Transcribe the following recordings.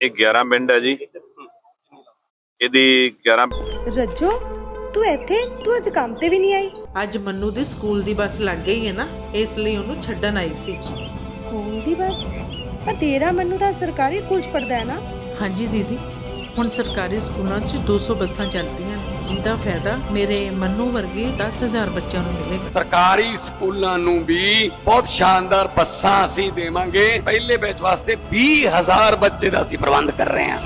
ਇਹ 11 ਪਿੰਡ ਹੈ ਜੀ। ਇਹਦੀ 11 ਰੱਜੋ ਤੂੰ ਇੱਥੇ? ਤੂੰ ਅੱਜ ਕੰਮ ਤੇ ਵੀ ਨਹੀਂ ਆਈ? ਅੱਜ ਮੰਨੂ ਦੀ ਸਕੂਲ ਦੀ ਬੱਸ ਲੱਗ ਗਈ ਹੈ ਨਾ ਇਸ ਲਈ ਉਹਨੂੰ ਛੱਡਣ ਆਈ ਸੀ। ਸਕੂਲ ਦੀ ਬਸ? ਪਰ ਤੇਰਾ ਮੈਨੂੰ ਤਾਂ ਸਰਕਾਰੀ ਸਕੂਲ ਚ ਪੜਦਾ ਹੈ ਨਾ। ਹਾਂਜੀ ਦੀਦੀ। ਹੁਣ ਸਰਕਾਰੀ ਸਕੂਲਾਂ 'ਚ 200 ਬੱਸਾਂ ਚੱਲਦੀਆਂ। ਨੇ, ਜਿਹਦਾ ਫਾਇਦਾ ਮੇਰੇ ਮੰਨੂ ਵਰਗੇ 10000 ਬੱਚਿਆਂ ਨੂੰ ਮਿਲੇਗਾ। ਸਰਕਾਰੀ ਸਕੂਲਾਂ ਨੂੰ ਵੀ ਬਹੁਤ ਸ਼ਾਨਦਾਰ ਬੱਸਾਂ ਅਸੀਂ ਦੇਵਾਂਗੇ। ਪਹਿਲੇ ਬੈਚ ਵਾਸਤੇ 20000 ਬੱਚੇ ਦਾ ਅਸੀਂ ਪ੍ਰਬੰਧ ਕਰ ਰਹੇ ਹਾਂ।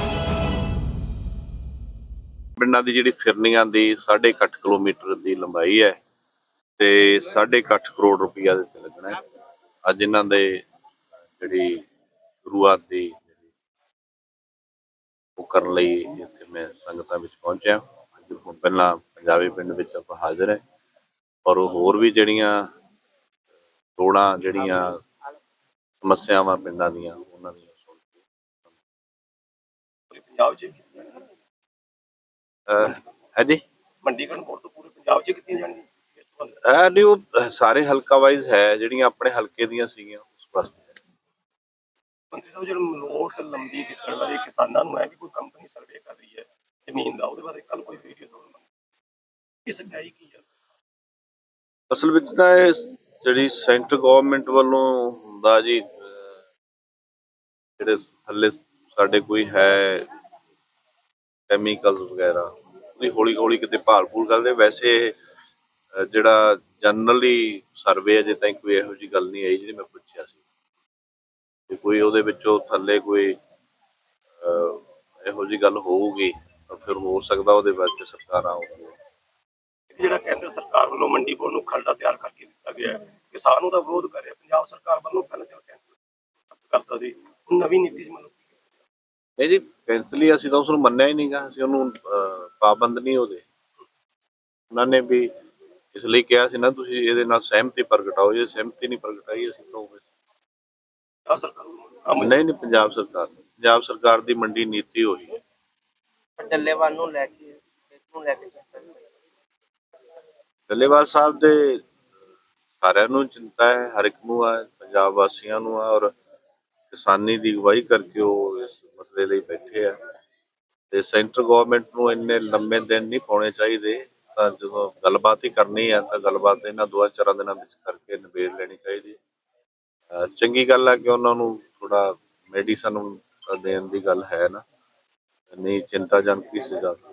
ਪਿੰਡਾਂ ਦੀ ਜਿਹੜੀ ਫਿਰਨੀਆਂ ਦੀ 8.5 ਕਿਲੋਮੀਟਰ ਦੀ ਲੰਬਾਈ ਹੈ ਤੇ 8.5 ਕਰੋੜ ਰੁਪਈਆ ਦੇ ਤੇ ਲੱਗਣਾ ਹੈ। ਅੱਜ ਇਹਨਾਂ ਦੇ ਜਿਹੜੀ ਸ਼ੁਰੂਆਤ ਦੀ ਜਿਹੜੀ ਉਹ ਕਰਨ ਲਈ ਇੱਥੇ ਮੈਂ ਸੰਗਤਾਂ ਵਿੱਚ ਪਹੁੰਚਿਆ। ਅੱਜ ਹੁਣ ਪਹਿਲਾਂ ਪੰਜਾਬੀ ਪਿੰਡ ਵਿੱਚ ਆਪਾਂ ਹਾਜ਼ਰ ਹੈ। ਔਰ ਹੋਰ ਵੀ ਜਿਹੜੀਆਂ ਲੋੜਾਂ ਜਿਹੜੀਆਂ ਸਮੱਸਿਆਵਾਂ ਪਿੰਡਾਂ ਦੀਆਂ ਉਹਨਾਂ ਦੀਆਂ ਸੁਣ ਕੇ ਪੰਜਾਬ 'ਚ ਹੈ ਜੀ? ਮੰਡੀਕਰਨ ਬੋਰਡ ਤੋਂ ਪੂਰੇ ਪੰਜਾਬ 'ਚ ਕੀਤੀਆਂ ਜਾਣਗੀਆਂ। ਇਸ ਤੋਂ ਬਾਅਦ ਇਹ ਨਹੀਂ ਉਹ ਸਾਰੇ ਹਲਕਾ ਵਾਈਜ਼ ਹੈ ਜਿਹੜੀਆਂ ਆਪਣੇ ਹਲਕੇ ਦੀਆਂ ਸੀਗੀਆਂ ਉਸ ਵਾਸਤੇ। ਮੰਤਰੀ ਸਾਹਿਬ, ਜਿਹੜਾ ਮਲੋਟ ਲੰਬੀ ਕਿਤਰ ਵਾਲੇ ਕਿਸਾਨਾਂ ਨੂੰ ਹੈ ਕਿ ਕੋਈ ਕੰਪਨੀ ਸਰਵੇ ਕਰ ਰਹੀ ਹੈ ਜ਼ਮੀਨ ਦਾ, ਉਹਦੇ ਬਾਰੇ ਕੱਲ ਕੋਈ ਵੀਡੀਓ ਸੁਣਨ ਇਸ ਸੱਚਾਈ ਕੀ ਹੈ ਅਸਲ ਵਿੱਚ ਤਾਂ ਇਹ ਜਿਹੜੀ ਸੈਂਟਰ ਗਵਰਨਮੈਂਟ ਵੱਲੋਂ ਹੁੰਦਾ ਜੀ ਜਿਹੜੇ ਥੱਲੇ ਸਾਡੇ ਕੋਈ ਹੈ ਕੈਮੀਕਲਸ ਵਗੈਰਾ, ਉਹਦੀ ਹੌਲੀ ਹੌਲੀ ਕਿਤੇ ਭਾਲ ਕਰਦੇ ਵੈਸੇ ਜਿਹੜਾ ਜਨਰਲੀ ਸਰਵੇ ਅਜੇ ਤਾਈਂ ਕੋਈ ਇਹੋ ਜੀ ਗੱਲ ਨਹੀਂ ਆਈ ਜਿਹੜੀ ਮੈਂ ਪੁੱਛਿਆ ਸੀ। ਕੋਈ ਉਹਦੇ ਵਿੱਚੋਂ ਥੱਲੇ ਕੋਈ ਇਹੋ ਜੀ ਗੱਲ ਹੋਊਗੀ ਤਾਂ ਫਿਰ ਹੋ ਸਕਦਾ ਉਹਦੇ ਬਾਰੇ ਸਰਕਾਰਾਂ ਆਉਣਗੀਆਂ ਜਿਹੜਾ ਕੇਂਦਰ ਸਰਕਾਰ ਵੱਲੋਂ ਮੰਡੀ ਬੋਰਡ ਨੂੰ ਖਰੜਾ ਤਿਆਰ ਕਰਕੇ ਦਿੱਤਾ ਗਿਆ ਹੈ ਕਿਸਾਨ ਉਹਦਾ ਵਿਰੋਧ ਕਰ ਰਿਹਾ ਪੰਜਾਬ ਸਰਕਾਰ ਵੱਲੋਂ ਪਹਿਲਾਂ ਚਲ ਕੈਂਸਲ ਕਰਤਾ ਸੀ ਨਵੀਂ ਨੀਤੀ ਕੀਤਾ? ਨਹੀਂ ਜੀ ਕੈਂਸਲੀ ਅਸੀਂ ਤਾਂ ਉਸ ਨੂੰ ਮੰਨਿਆ ਹੀ ਨਹੀਂਗਾ ਅਸੀਂ ਉਹਨੂੰ ਪਾਬੰਦ ਨਹੀਂ ਉਹਦੇ ਉਹਨਾਂ ਨੇ ਵੀ ਇਸ ਲਈ ਕਿਹਾ ਸੀ ਨਾ ਤੁਸੀਂ ਇਹਦੇ ਨਾਲ ਸਹਿਮਤੀ ਪ੍ਰਗਟਾਓ ਜੇ ਸਹਿਮਤੀ ਨਹੀਂ ਪ੍ਰਗਟਾਈ ਅਸੀਂ ਕਹੋਗੇ ਸਰਕਾਰ ਵੱਲੋਂ? ਨਹੀਂ ਨਹੀਂ ਪੰਜਾਬ ਸਰਕਾਰ ਨੇ। ਪੰਜਾਬ ਸਰਕਾਰ ਦੀ ਮੰਡੀ ਨੀਤੀ ਹੋਈ ਹੈ। ਡੱਲੇਵਾਲ ਨੂੰ ਲੈ ਕੇ ਨੂੰ ਲੈ ਕੇ ਚੱਲਦਾ ਡੱਲੇਵਾਲ ਸਾਹਿਬ ਦੇ ਸਾਰਿਆਂ ਨੂੰ ਚਿੰਤਾ ਹੈ ਹਰ ਇੱਕ ਨੂੰ ਹੈ ਪੰਜਾਬ ਵਾਸੀਆਂ ਨੂੰ ਹੈ ਔਰ ਕਿਸਾਨੀ ਦੀ ਅਗਵਾਈ ਕਰਕੇ ਉਹ ਇਸ ਮਸਲੇ ਲਈ ਬੈਠੇ ਆ ਤੇ ਸੈਂਟਰ ਗਵਰਨਮੈਂਟ ਨੂੰ ਇੰਨੇ ਲੰਮੇ ਦਿਨ ਨਹੀਂ ਪਾਉਣੇ ਚਾਹੀਦੇ ਤਾਂ ਜਦੋਂ ਗੱਲਬਾਤ ਹੀ ਕਰਨੀ ਹੈ ਤਾਂ ਗੱਲਬਾਤ ਇਹਨਾਂ ਦੋਆਂ ਚਾਰਾਂ ਦਿਨਾਂ ਵਿੱਚ ਕਰਕੇ ਨਿਬੇੜ ਲੈਣੀ ਚਾਹੀਦੀ ਹੈ। ਚੰਗੀ ਗੱਲ ਹੈ ਕਿ ਉਹਨਾਂ ਨੂੰ ਥੋੜਾ ਮੈਡੀਸਨ ਦੇਣ ਦੀ ਗੱਲ ਹੈ ਨਾ। ਨਹੀਂ, ਚਿੰਤਾਜਨਕ ਇਸ ਜ਼ਿਆਦਾ।